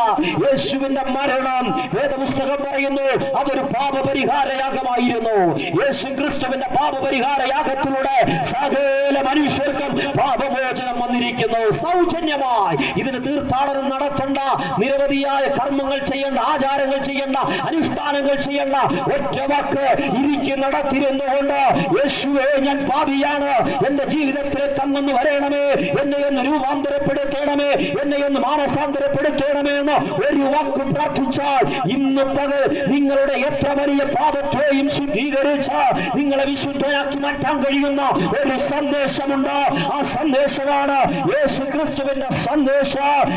S3: യേശുവിന്റെ മരണം വേദപുസ്തകം പറയുന്നു അതൊരു പാപപരിഹാര യാഗമായിരുന്നു യേശു ക്രിസ്തുവിന്റെ പാപപരിഹാര യാഗത്തിലൂടെ സകല മനുഷ്യർക്കും പാപമോചനം വന്നിരിക്കുന്നു. സൗജന്യമായി ഇതിന് തീർത്ഥാടനം നടത്തേണ്ട നിരവധിയായ കർമ്മങ്ങൾ ചെയ്യേണ്ട ആചാരങ്ങൾ ചെയ്യേണ്ട അനുഷ്ഠാനങ്ങൾ ചെയ്യേണ്ട ഒറ്റ വാക്ക് ഇരിക്കുന്നിടത്തിരുന്നുകൊണ്ട് യേശുവേ ഞാൻ പാപിയാണ്. എന്റെ ജീവിതത്തിൽ അങ്ങൊന്ന് വരണമേ. എന്നെ ഒന്ന് രൂപാന്തരപ്പെടുത്തണമേ. എന്നെ ഒന്ന് മാനസാന്തരപ്പെടുത്തണമേ എന്ന് ഒരു വാക്ക് പ്രാർത്ഥിച്ചാൽ ഇന്ന് പകൽ നിങ്ങളുടെ എത്ര വലിയ പാപത്തെയും ശുദ്ധീകരിച്ച നിങ്ങളെ വിശുദ്ധയാക്കി മാറ്റാൻ കഴിയുന്ന ഒരു സന്ദേശമുണ്ട്. ആ സന്ദേശമാണ് യേശു ക്രിസ്തുവിന്റെ സന്ദേശ.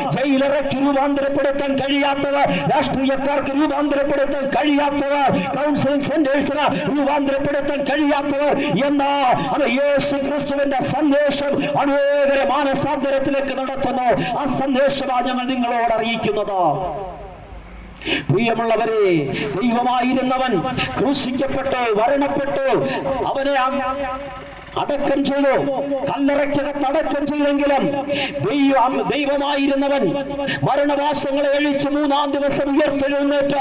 S3: ജയിലറയ്ക്ക് രൂപാന്തരപ്പെടുത്താൻ കഴിയാത്തവർ രാഷ്ട്രീയക്കാർക്ക് രൂപാന്തരപ്പെടുത്താൻ കഴിയാത്തവർ കൗൺസിലിംഗ് സെന്റേഴ്സിന് രൂപാന്തരപ്പെടുത്താൻ കഴിയാത്തവർ എന്നാ അത് യേശു ക്രിസ്തുവിന്റെ സന്ദേശം അനേകരെ മാനസാന്തരത്തിലേക്ക് നടത്തുന്നു. ആ സന്ദേശമാണ് ഞങ്ങൾ നിങ്ങളോട് അറിയിക്കുന്നത്. പ്രിയമുള്ളവരെ ദൈവമായിരുന്നവൻ ക്രൂശിക്കപ്പെട്ടു വരണപ്പെട്ടു അവനെ അടക്കം ചെയ്തു. കല്ലറയ്ക്കകത്ത് അടക്കം ചെയ്തെങ്കിലും ദൈവം ദൈവമായിരുന്നവൻ മരണവാസങ്ങളെ അഴിച്ച് മൂന്നാം ദിവസം ഉയർത്തെഴുന്നേറ്റ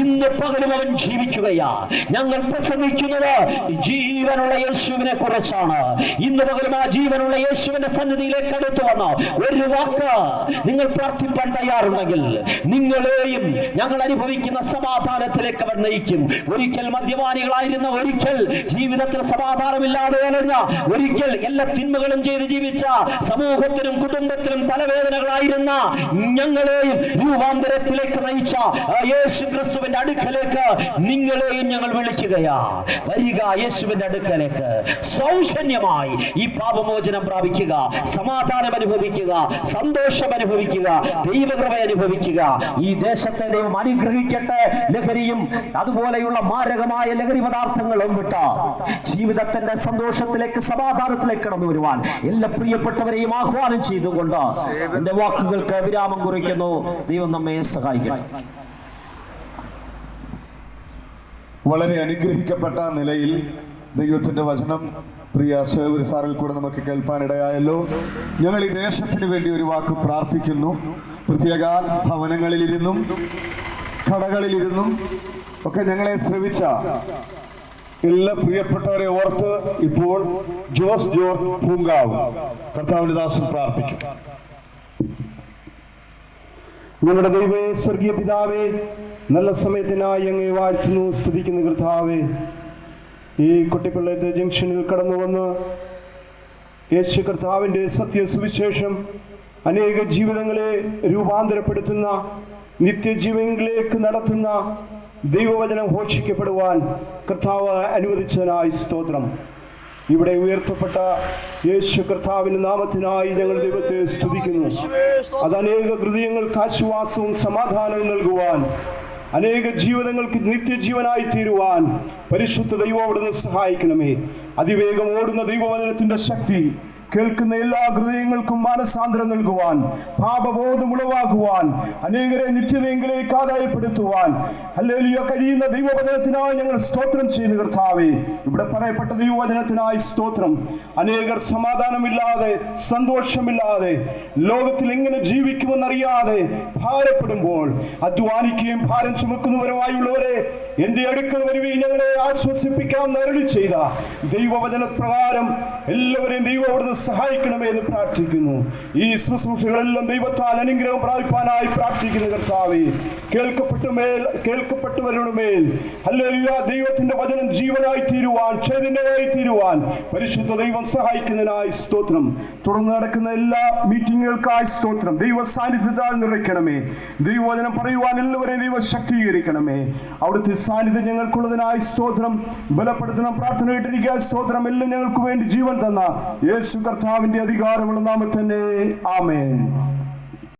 S3: ഇന്ന് പകലും അവൻ ജീവിക്കുകയാ. ഞങ്ങൾ പ്രസംഗിക്കുന്നത് ജീവനുള്ള യേശുവിനെ കുറിച്ചാണ്. ഇന്ന് പകലും ആ ജീവനുള്ള യേശുവിന്റെ സന്നിധിയിലേക്ക് അടുത്തു വന്ന ഒരു വാക്ക് നിങ്ങൾ പ്രാർത്ഥിപ്പാൻ തയ്യാറുണ്ടെങ്കിൽ നിങ്ങളെയും ഞങ്ങൾ അനുഭവിക്കുന്ന സമാധാനത്തിലേക്ക് അവൻ നയിക്കും. ഒരിക്കൽ മദ്യപാനികളായിരുന്ന ഒരിക്കൽ ജീവിതത്തിൽ സമാധാനമില്ലാതെ അലഞ്ഞ ഒരിക്കൽ എല്ലാ തിന്മകളും ചെയ്ത് ജീവിച്ച സമൂഹത്തിനും കുടുംബത്തിനും തലവേദനകളായിരുന്ന ഞങ്ങളെയും രൂപാന്തരത്തിലേക്ക് നയിച്ച യേശു ക്രിസ്തുവിന്റെ അടുക്കലേക്ക് നിങ്ങളെയും ഞങ്ങൾ വിളിക്കുകയാ. വരിക യേശുവിന്റെ അടുക്കലേക്ക്. സൗജന്യമായി ഈ പാപമോചനം പ്രാപിക്കുക സമാധാനം അനുഭവിക്കുക സന്തോഷം അനുഭവിക്കുക ദൈവകൃപ അനുഭവിക്കുക. ഈ ദേശത്തെ ദൈവം അനുഗ്രഹിക്കട്ടെ ലഹരിയും അതുപോലെയുള്ള മാരകമായ ലഹരി പദാർത്ഥങ്ങളും വിട്ട. ജീവിതത്തിന്റെ സന്തോഷത്തിലേക്ക് സമാധാനത്തിലേക്ക് കടന്നു വരുവാൻ എല്ലാ പ്രിയപ്പെട്ടവരെയും ആഹ്വാനം ചെയ്തുകൊണ്ട് എന്റെ വാക്കുകൾക്ക് വിരാമം കുറിക്കുന്നു. ദൈവം നമ്മെ സഹായിക്കണം
S1: വളരെ അനുഗ്രഹിക്കപ്പെട്ട നിലയിൽ ദൈവത്തിന്റെ വചനം പ്രിയ സേവരി സാറിൽ കൂടെ നമുക്ക് കേൾപ്പാനിടയായല്ലോ. ഞങ്ങൾ ഈ ദേശത്തിന് വേണ്ടി ഒരു വാക്ക് പ്രാർത്ഥിക്കുന്നു. പ്രത്യേക ഭവനങ്ങളിലിരുന്നും കടകളിലിരുന്നും ഒക്കെ ഞങ്ങളെ ശ്രവിച്ച എല്ലാ പ്രിയപ്പെട്ടവരെ ഓർത്ത് ഇപ്പോൾ ജോസ് ജോർജ് പൂങ്കാവ്. കർത്താവിന്റെ ദാസൻ പ്രാർത്ഥിക്കും.
S4: ഞങ്ങളുടെ ദൈവേ സ്വർഗീയ പിതാവേ നല്ല സമയത്തിനായി അങ്ങേ വാഴ്ത്തുന്നു സ്തുതിക്കുന്ന കർത്താവേ. ഈ കുട്ടിപ്പിള്ളത്തെ ജംഗ്ഷനിൽ കടന്നു വന്ന് യേശു കർത്താവിന്റെ സത്യ സുവിശേഷം അനേക ജീവിതങ്ങളെ രൂപാന്തരപ്പെടുത്തുന്ന നിത്യജീവങ്ങളിലേക്ക് നടത്തുന്ന ദൈവവചനം ഘോഷിക്കപ്പെടുവാൻ കർത്താവ് അനുവദിച്ചതിനായി സ്തോത്രം. ഇവിടെ ഉയർത്തപ്പെട്ട യേശു കർത്താവിന്റെ നാമത്തിനായി ഞങ്ങൾ ദൈവത്തെ സ്തുതിക്കുന്നു. അത് അനേക ഹൃദയങ്ങൾക്ക് ആശ്വാസവും സമാധാനവും നൽകുവാൻ അനേക ജീവിതങ്ങൾക്ക് നിത്യജീവനായി തീരുവാൻ പരിശുദ്ധ ദൈവം അവിടുന്ന് സഹായിക്കണമേ. അതിവേഗം ഓടുന്ന ദൈവവചനത്തിന്റെ ശക്തി കേൾക്കുന്ന എല്ലാ ഹൃദയങ്ങൾക്കും മാനസാന്തരം നൽകുവാൻ പാപബോധം ഉളവാകുവാൻ അനേകരെ നിത്യതയെങ്കിലേക്ക് ആദായപ്പെടുത്തുവാൻ. അല്ലേലിയോ കഴിയുന്ന ദൈവവചനത്തിനായി ഞങ്ങൾ സ്തോത്രം ചെയ്യുന്ന കർത്താവേ. ഇവിടെ പറയപ്പെട്ട ദൈവവചനത്തിനായി സ്തോത്രം. അനേകർ സമാധാനമില്ലാതെ സന്തോഷമില്ലാതെ ലോകത്തിൽ എങ്ങനെ ജീവിക്കുമെന്നറിയാതെ ഭാരപ്പെടുമ്പോൾ അധ്വാനിക്കുകയും ഭാരം ചുമക്കുന്നവരുമായുള്ളവരെ എന്റെ അടുക്കൽ വരുവീ ഞങ്ങളെ ആശ്വസിപ്പിക്കാൻ നരളി ചെയ്ത ദൈവവചന പ്രകാരം എല്ലാവരെയും ദൈവം അവിടുന്ന് സഹായിക്കണമേ എന്ന് പ്രാർത്ഥിക്കുന്നു. ഈ ശുശ്രൂഷകളെല്ലാം ദൈവത്താൽ അനുഗ്രഹം പ്രാപിപ്പാനായി പ്രാർത്ഥിക്കുന്ന കർത്താവേ കേൾക്കപ്പെട്ട മേൽ കേൾക്കപ്പെട്ടവരുടെ മേൽ ഹല്ലേലൂയ ദൈവത്തിന്റെ വചനം ജീവനായി തീരുവാൻ ചൈതന്യമായി തീരുവാൻ പരിശുദ്ധ ദൈവം സഹായിക്കുന്നതിനായി സ്തോത്രം. തുടർന്ന് നടക്കുന്ന എല്ലാ മീറ്റിങ്ങുകൾക്കായി സ്തോത്രം. ദൈവ സാന്നിധ്യത്താൽ നിറയ്ക്കണമേ. ദൈവവചനം പറയുവാൻ എല്ലാവരെയും ദൈവം ശക്തീകരിക്കണമേ. അവിടുത്തെ സാന്നിധ്യം ഞങ്ങൾക്കുള്ളതിനായി സ്തോത്രം. ബലപ്പെടുത്തുന്ന പ്രാർത്ഥന കേട്ടിരിക്കുക സ്തോത്രം. എല്ലാം ഞങ്ങൾക്ക് വേണ്ടി ജീവൻ തന്ന യേശു കർത്താവിന്റെ അധികാരമുള്ള നാമത്തന്നെ. ആമേൻ.